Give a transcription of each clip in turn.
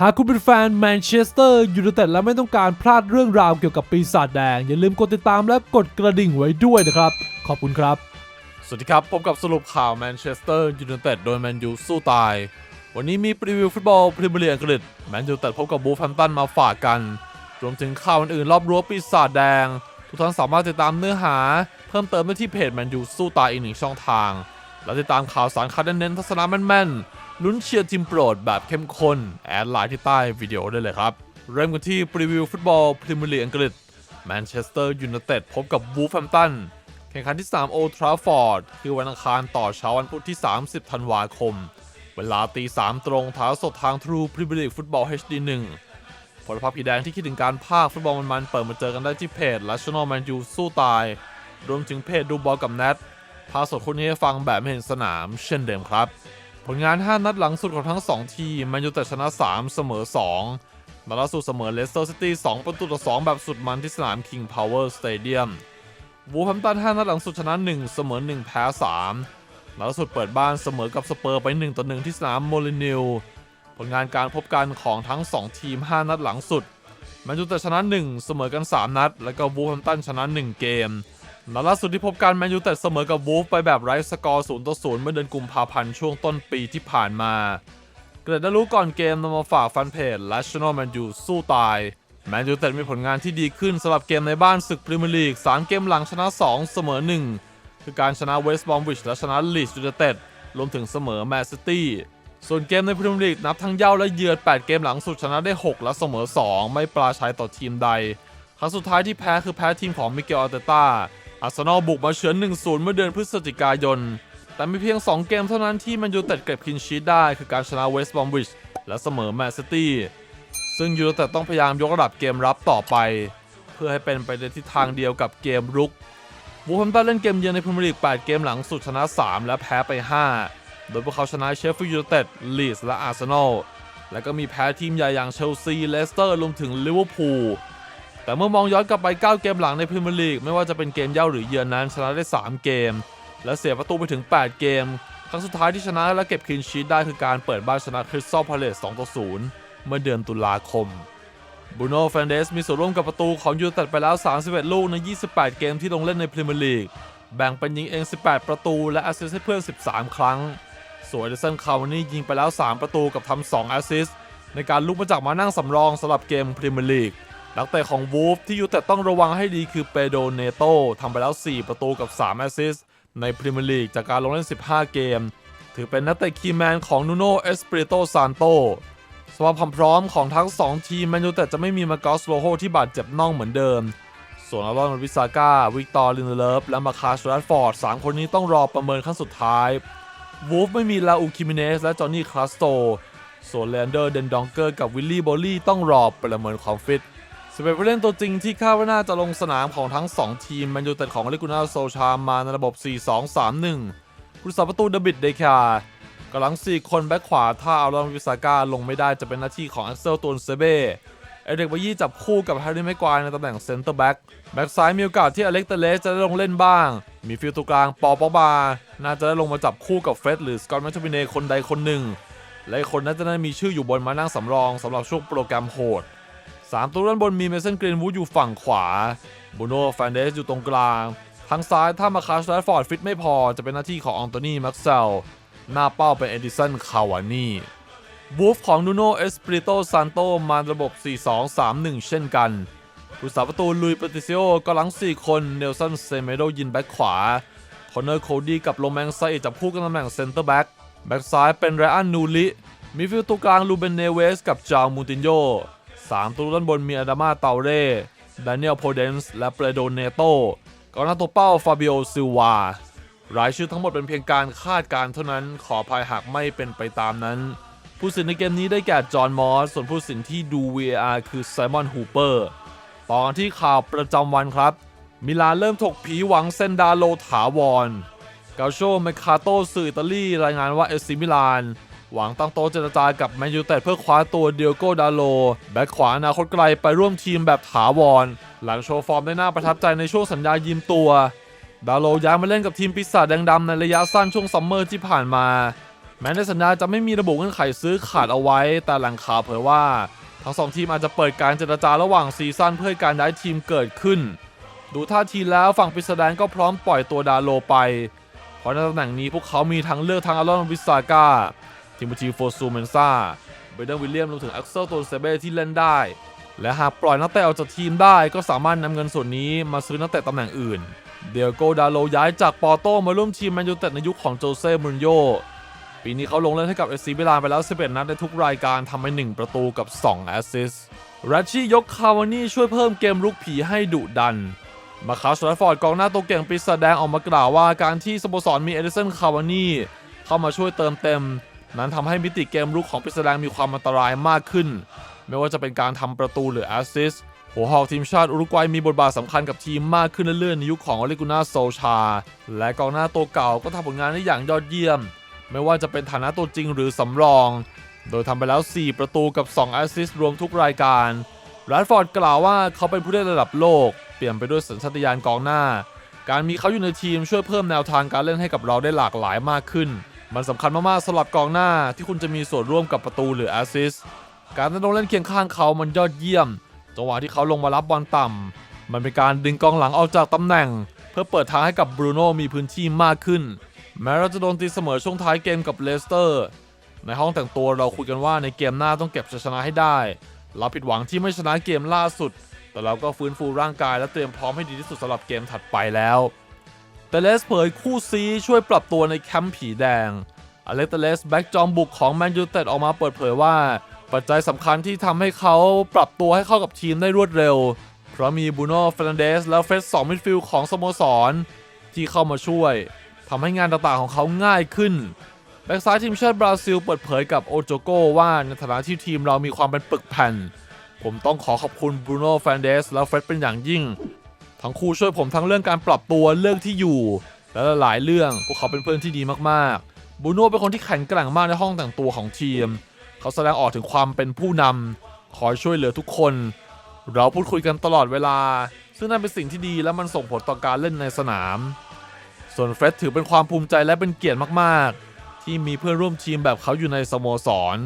หากคุณเป็นแฟนแมนเชสเตอร์ยูไนเต็ดและไม่ต้องการพลาดเรื่องราวเกี่ยวกับปีศาจแดง อย่าลืมกดติดตามและกดกระดิ่งไว้ด้วยนะครับ ขอบคุณครับ สวัสดีครับ พบกับสรุปข่าวแมนเชสเตอร์ยูไนเต็ดโดยแมนยูสู้ตาย วันนี้มีรีวิวฟุตบอลพรีเมียร์ลีกอังกฤษแมนยูเต็ดพบกับบูฟแฮมตันมาฝากกัน รวมถึงข่าวอื่นๆรอบรั้วปีศาจแดง ทุกท่านสามารถติดตามเนื้อหา เพิ่มเติมได้ที่เพจแมนยูสู้ตายอีกหนึ่งช่องทาง และติดตามข่าวสารคัดเน้นๆทัศนะแม่นๆ ลุ้นเชียร์ทีมโปรดแบบเข้มข้น แอดไลน์ที่ใต้วิดีโอได้เลยครับ เริ่มกันที่รีวิวฟุตบอลพรีเมียร์ลีกอังกฤษแมนเชสเตอร์ยูไนเต็ดพบกับบูฟแฮมตันแข่งขันที่ 3 โอทราฟอร์ด คือวันอังคารต่อเช้าวันพุธที่ 30 ธันวาคม เวลาตี 3 ตรงถ่าสดทางทรูพรีเมียร์ลีกฟุตบอล HD 1 ผลพับผีแดงที่คิดถึงการพากย์ฟุตบอลมันๆเปิดมาเจอกันได้ที่เพจ National Man U สู้ตาย รวมถึงเพจดูบอลกับแนทพาสดคนนี้ให้ฟังแบบไม่เห็นสนามเช่นเดิมครับ ผลงาน 5 นัดหลังสุดของทั้ง 2 ทีมแมนยูแต่ชนะ 3 เสมอ2นัดล่าสุดเสมอเลสเตอร์ซิตี้ 2 ประตูต่อ 2 แบบสุดมันที่สนาม King Power Stadium วูฟแฮมตัน 5 นัดหลังสุดชนะ 1 เสมอ 1 แพ้3นัดล่าสุดเปิดบ้านเสมอกับสเปอร์ไป 1 ต่อ 1 ที่สนามโมลินิลผลงานการพบกันของทั้ง 2 ทีม 5 นัดหลังสุดแมนยูแต่ชนะ 1 เสมอกัน 3 นัด แล้วก็วูฟแฮมตันชนะ 1 เกม นัดล่าสุดที่พบกันแมนยูแต่เสมอกับวูฟไปแบบไร้สกอร์0ต่อ0เมื่อเดือนกุมภาพันธ์ช่วงต้นปีที่ผ่านมา เกรดได้รู้ก่อนเกมนำมาฝากแฟนเพจ National Man U สู้ตาย แมนยูเต็ดมีผลงานที่ดีขึ้นสำหรับเกมในบ้านศึกพรีเมียร์ลีก 3 เกมหลังชนะ 2 เสมอ 1 คือการชนะเวสต์บอมวิชและชนะลีดส์ยูไนเต็ดรวมถึงเสมอแมนซิตี้ส่วนเกมในพรีเมียร์ลีกนับทั้งเย้าและเยือน 8 เกมหลังสุดชนะได้ 6 และเสมอ 2 ไม่ปราชัยต่อทีมใด ครั้งสุดท้ายที่แพ้คือแพ้ทีมของมิเกลอาร์เตต้า อาร์เซนอลบุกมาเฉือน 1-0 เมื่อเดือนพฤศจิกายน แต่มีเพียง 2 เกมเท่านั้นที่แมันยูเต็ดเก็บคินชีตได้ คือการชนะเวสต์บอมวิชและเสมอแมนซิตี้ ซึ่งยูเต็ดต้องพยายามยกระดับเกมรับต่อไป เพื่อให้เป็นไปในทิศทางเดียวกับเกมรุกวูฟแฮมตันเล่นเกมเยือนในพรีเมียร์ลีก 8 เกมหลังสุดชนะ 3 และแพ้ไป 5 โดยพวกเขาชนะเชฟฟิลด์ยูไนเต็ด ลีดส์และอาร์เซนอล และก็มีแพ้ทีมใหญ่อย่างเชลซี เลสเตอร์รวมถึงลิเวอร์พูล แต่เมื่อมองย้อนกลับไป 9 เกมหลังในพรีเมียร์ลีกไม่ว่าจะเป็นเกมเย่าหรือเยือนนั้นชนะได้ 3 เกม และเสียประตูไปถึง 8 เกม ครั้งสุดท้ายที่ชนะและเก็บคลีนชีตได้คือการเปิดบ้านชนะคริสตัลพาเลส2ต่อ0เมื่อเดือนตุลาคมบูโน่แฟนเดสมีส่วนร่วมกับประตูของยูไนเต็ดไปแล้ว 31 ลูกใน 28 เกมที่ลงเล่นในพรีเมียร์ลีกแบ่งเป็นยิงเอง 18 ประตูและแอสซิสต์ให้เพื่อน 13 ครั้ง ส่วนเดสันคาวานี่ยิงไปแล้ว 3 ประตูกับทำ2แอสซิสต์ในการลุกมาจากมานั่งสำรองสำหรับเกมพรีเมียร์ลีก นักเตะของวูฟที่ยูไนเต็ดต้องระวังให้ดีคือเปโดเนโตทำไปแล้ว 4 ประตูกับ 3 แอสซิสต์ในพรีเมียร์ลีกจากการลงเล่น 15 เกม ถือเป็นนักเตะคีย์แมนของนูโนเอสปริโตซานโตสภาพความพร้อมของทั้ง 2 ทีมแมนยูแต่จะไม่มีมาเกอสโลโฮที่บาดเจ็บน่องเหมือนเดิม ส่วนอารอนวิซาก้า วิกตอร์ลินเดเลฟและมาคาสแรดฟอร์ด 3 คนนี้ต้องรอประเมินขั้นสุดท้าย วูฟไม่มีลาอูคิมิเนสและจอห์นนี่คลาสโตส่วนเลนเดอร์เดนดองเกอร์กับวิลลี่บอลลี่ต้องรอประเมินความฟิต สเปนผู้เล่นตัวจริงที่คาดว่าน่าจะลงสนามของทั้ง 2 ทีมแมนยูแต่ของลิกุนาโซชามาในระบบ 4-2-3-1ผู้สาประตูเดบิดเดคากำลัง 4 คนแบ็คขวาถ้าเอาลอนวิซาก้าลงไม่ได้จะเป็นหน้าที่ของแอ็กเซลตูนเซเบ้เอเด็กบายี่จับคู่กับแฮร์รี่แม็กควายในตำแหน่งเซนเตอร์แบ็กแบ็กซ้ายมีโอกาสที่อเล็กเตเลสจะได้ลงเล่นบ้าง มีฟิลตัวกลางปอปอบา น่าจะได้ลงมาจับคู่กับเฟรดหรือสกอตแมชบินเนคนใดคนหนึ่ง และคนน่าจะได้มีชื่ออยู่บนมานั่งสำรองสำหรับช่วงโปรแกรมโหด สามตัวด้านบนมีเมสันกรีนวูดอยู่ฝั่งขวาบูโน่แฟนเดสอยู่ตรงกลาง ทางซ้ายถ้ามาคาสแรดฟอร์ดฟิตไม่พอจะเป็นหน้าที่ของอองโตนีแม็กเซลหน้าเป้าเป็นเอดิสันคาวานี่บูฟของนูโนเอสปริโตซานโตมาระบบ 4-2-3-1 เช่นกันผู้สาประตูลุยปติซิโอก็หลัง 4 คนเนลสันเซเมโดยินแบ็คขวาคอนเนอร์โคดี้กับโรแมงไซจับคู่กันตำแหน่งเซนเตอร์แบ็กแบ็กซ้ายเป็นไรอันนูลิมีฟิลตัวกลางลูเบนเนเวสกับจาวมูตินโย สามตัวด้านบนมีอาดามาเตาเร่ดานิเอลโพเดนส์และเปโดเนโตกองหน้าตัวเป้าฟาบิโอซิวารายชื่อทั้งหมดเป็นเพียงการคาดการเท่านั้นขอภัยหากไม่เป็นไปตามนั้น ผู้สินในเกมนี้ได้แก่จอห์นมอส ส่วนผู้สินที่ดู VAR คือไซมอนฮูเปอร์ต่อนที่ข่าวประจำวันครับ มิลานเริ่มถกผีหวังเซนดาโลถาวร กาโชเมคาโตสื่ออิตาลีรายงานว่าเอซิมิลาน หวังตั้งโต๊ะเจรจากับแมนยูเต็ดเพื่อคว้าตัวเดียโก้ดาโล แบ็คขวาอนาคตไกลไปร่วมทีมแบบถาวร หลังโชว์ฟอร์มได้น่าประทับใจในช่วงสัญญายืมตัว ดาโลย้ายมาเล่นกับทีมปีศาจแดงดำในระยะสั้นช่วงซัมเมอร์ที่ผ่านมา แม้ในสัญญาจะไม่มีระบุเงื่อนไขซื้อขาดเอาไว้ แต่หล่งข่าวเผยว่า ทั้งสองทีมอาจจะเปิดการเจรจาระหว่างซีซั่นเพื่อการย้ายทีมเกิดขึ้น ดูท่าทีแล้วฝั่งปิสแดนก็พร้อมปล่อยตัวดาโลไป เพราะในตำแหน่งนี้พวกเขามีทั้งเลือกทั้งอารอนวิสาก้า ทิโมธีโฟซูเมนซ่าเบเดนวิลเลียมรวมถึงอักเซลโตนเซเบ้ที่เล่นได้ และหากปล่อยนักเตะออกจากทีมได้ก็สามารถนำเงินส่วนนี้มาซื้อนักเตะตำแหน่งอื่น เดียโกดาโลย้ายจากปอร์โตมาร่วมทีมแมนยูเต็ดในยุคของโจเซ่มูรินโญ่ปีนี้เขาลงเล่นให้กับเอซีมิลานไปแล้ว 11 นัดในทุกรายการทำให้1ประตูกับ 2 แอสซิสต์รัชชี่ยกคาวานี่ช่วยเพิ่มเกมลุกผีให้ดุดันมาคาสแรดฟอร์ดกองหน้าตัวเก่งปีศาจแดงออกมากล่าวว่าการที่สโมสรมีเอเดสันคาวานี่เข้ามาช่วยเติมเต็ม นั้นทำให้มิติเกมลุกของปีศาจแดงมีความอันตรายมากขึ้น ไม่ว่าจะเป็นการทำประตูหรือแอสซิสหัวหอกทีมชาติอุรุกวัยมีบทบาทสำคัญกับทีมมากขึ้นเรื่อยๆในยุคของอเลกุนาโซชา และกองหน้าตัวเก่าก็ทำผลงานได้อย่างยอดเยี่ยม ไม่ว่าจะเป็นฐานะตัวจริงหรือสำรอง โดยทำไปแล้ว 4 ประตูกับ 2 แอสซิสต์รวมทุกรายการแรดฟอร์ดกล่าวว่าเขาเป็นผู้เล่นระดับโลก เปลี่ยนไปด้วยสัญชาตญาณกองหน้า การมีเขาอยู่ในทีมช่วยเพิ่มแนวทางการเล่นให้กับเราได้หลากหลายมากขึ้น มันสำคัญมากๆสำหรับกองหน้าที่คุณจะมีส่วนร่วมกับประตูหรือแอสซิสการลงเล่นเคียงข้างเขามันยอดเยี่ยม จังหวะที่เขาลงมารับบอลต่ำ มันเป็นการดึงกองหลังออกจากตำแหน่ง เพื่อเปิดทางให้กับบรูโน่มีพื้นที่มากขึ้น แม้เราจะโดนตีเสมอช่วงท้ายเกมกับเลสเตอร์ ในห้องแต่งตัวเราคุยกันว่าในเกมหน้าต้องเก็บชัยชนะให้ได้ เราผิดหวังที่ไม่ชนะเกมล่าสุด แต่เราก็ฟื้นฟูร่างกายและเตรียมพร้อมให้ดีที่สุดสำหรับเกมถัดไปแล้ว แต่เลสเผยคู่ซีช่วยปรับตัวในแคมป์ผีแดง อเล็กเตเลสแบ็กจอมบุกของแมนยูเต็ดออกมาเปิดเผยว่า ปัจจัยสำคัญที่ทำให้เขาปรับตัวให้เข้ากับทีมได้รวดเร็ว เพราะมีบูโน่เฟรนเดสและเฟสสองมิดฟิลด์ของสโมสร ที่เข้ามาช่วยทำให้งานต่างๆของเขาง่ายขึ้นแบ็กซ้ายทีมชาติบราซิลเปิดเผยกับโอโจโกว่าในฐานะที่ทีมเรามีความเป็นปึกแผ่น ผมต้องขอขอบคุณบูโน่เฟรนันเดสและเฟรดเป็นอย่างยิ่ง ทั้งคู่ช่วยผมทั้งเรื่องการปรับตัวเรื่องที่อยู่ และหลายเรื่องพวกเขาเป็นเพื่อนที่ดีมากๆบูโน่เป็นคนที่แข็งแกร่งมากในห้องแต่งตัวของทีม เขาแสดงออกถึงความเป็นผู้นำคอยช่วยเหลือทุกคน เราพูดคุยกันตลอดเวลา ซึ่งนั่นเป็นสิ่งที่ดีและมันส่งผลต่อการเล่นในสนาม ส่วนเฟร็ดถือเป็นความภูมิใจและเป็นเกียรติมากๆ ที่มีเพื่อนร่วมทีมแบบเขาอยู่ในสโมสร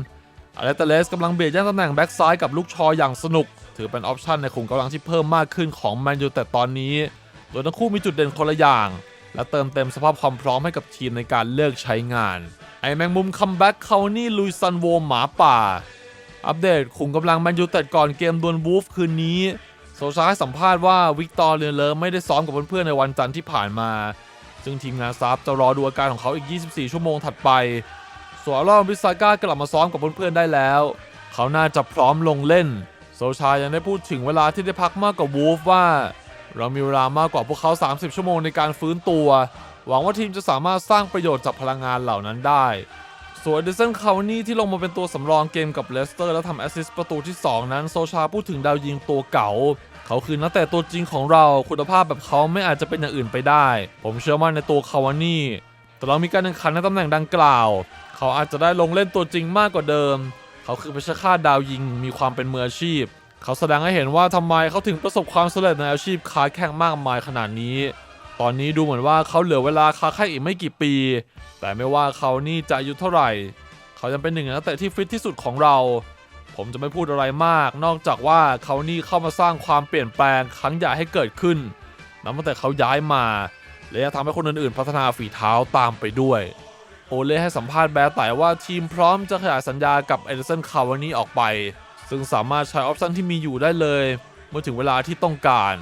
อเลตเลสกำลังเบียดแย่งตำแหน่งแบ็กซ้ายกับลูกชออย่างสนุก ถือเป็นออปชันในขุมกำลังที่เพิ่มมากขึ้นของแมนยูแต่ตอนนี้ โดยทั้งคู่มีจุดเด่นคนละอย่าง และเติมเต็มสภาพความพร้อมให้กับทีมในการเลิกใช้งาน ไอแมงมุมคัมแบ็กเคานี่ลุยซันโวหมาป่า อัปเดตขุมกำลังแมนยูแต่ก่อนเกมดวลวูฟคืนนี้โซชาให้สัมภาษณ์ว่าวิกตอร์เรเลอร์ไม่ได้ซ้อมกับเพื่อนๆในวันจันทร์ที่ผ่านมา ซึ่งทีมงานซับจะรอดูอาการของเขาอีก 24 ชั่วโมงถัดไปส่วนอรอนวิสาก้ากลับมาซ้อมกับเพื่อนๆได้แล้ว เขาน่าจะพร้อมลงเล่น โซชายังได้พูดถึงเวลาที่ได้พักมากกว่าวูฟว่า เรามีเวลามากกว่าพวกเขา 30 ชั่วโมงในการฟื้นตัว หวังว่าทีมจะสามารถสร้างประโยชน์จากพลังงานเหล่านั้นได้ส่วนเดซันคาวนี่ที่ลงมาเป็นตัวสำรองเกมกับเลสเตอร์และทำแอสซิสต์ประตูที่ 2 นั้น โซชาพูดถึงดาวยิงตัวเก่า เขาคือนักเตะตัวจริงของเราคุณภาพแบบเขาไม่อาจจะเป็นอย่างอื่นไปได้ ผมเชื่อมั่นในตัวคาวานี่แต่เรามีการแข่งขันในตำแหน่งดังกล่าว เขาอาจจะได้ลงเล่นตัวจริงมากกว่าเดิม เขาคือเพชรฆาตดาวยิงมีความเป็นมืออาชีพ เขาแสดงให้เห็นว่าทำไมเขาถึงประสบความสำเร็จในอาชีพค้าแข่งมากมายขนาดนี้ ตอนนี้ดูเหมือนว่าเขาเหลือเวลาค้าแข่งอีกไม่กี่ปี แต่ไม่ว่าเขานี่จะอายุเท่าไหร่ เขายังเป็นหนึ่งในนักเตะที่ฟิตที่สุดของเรา ผมจะไม่พูดอะไรมาก นอกจากว่าเขานี่เข้ามาสร้างความเปลี่ยนแปลงครั้งใหญ่ให้เกิดขึ้นนับตั้งแต่เขาย้ายมาและจะทำให้คนอื่นๆ พัฒนาฝีเท้าตามไปด้วย โอเล่ให้สัมภาษณ์แบร์ไต่ว่าทีมพร้อมจะขยายสัญญากับเอเดสันคาวานี่ออกไป ซึ่งสามารถใช้ออปชันที่มีอยู่ได้เลย เมื่อถึงเวลาที่ต้องการ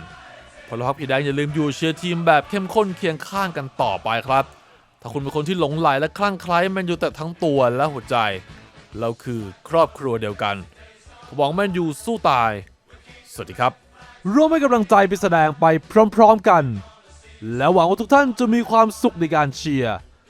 พลพักผีแดงอย่าลืมอยู่เชียร์ทีมแบบเข้มข้นเคียงข้างกันต่อไปครับ ถ้าคุณเป็นคนที่หลงไหลและคลั่งไคล้แมนยูแต่ทั้งตัวและหัวใจ เราคือครอบครัวเดียวกันผมหวังแมนยูสู้ตาย สวัสดีครับ ร่วมให้กำลังใจไปแสดงไปพร้อมๆกัน และหวังว่าทุกท่านจะมีความสุขในการเชียร์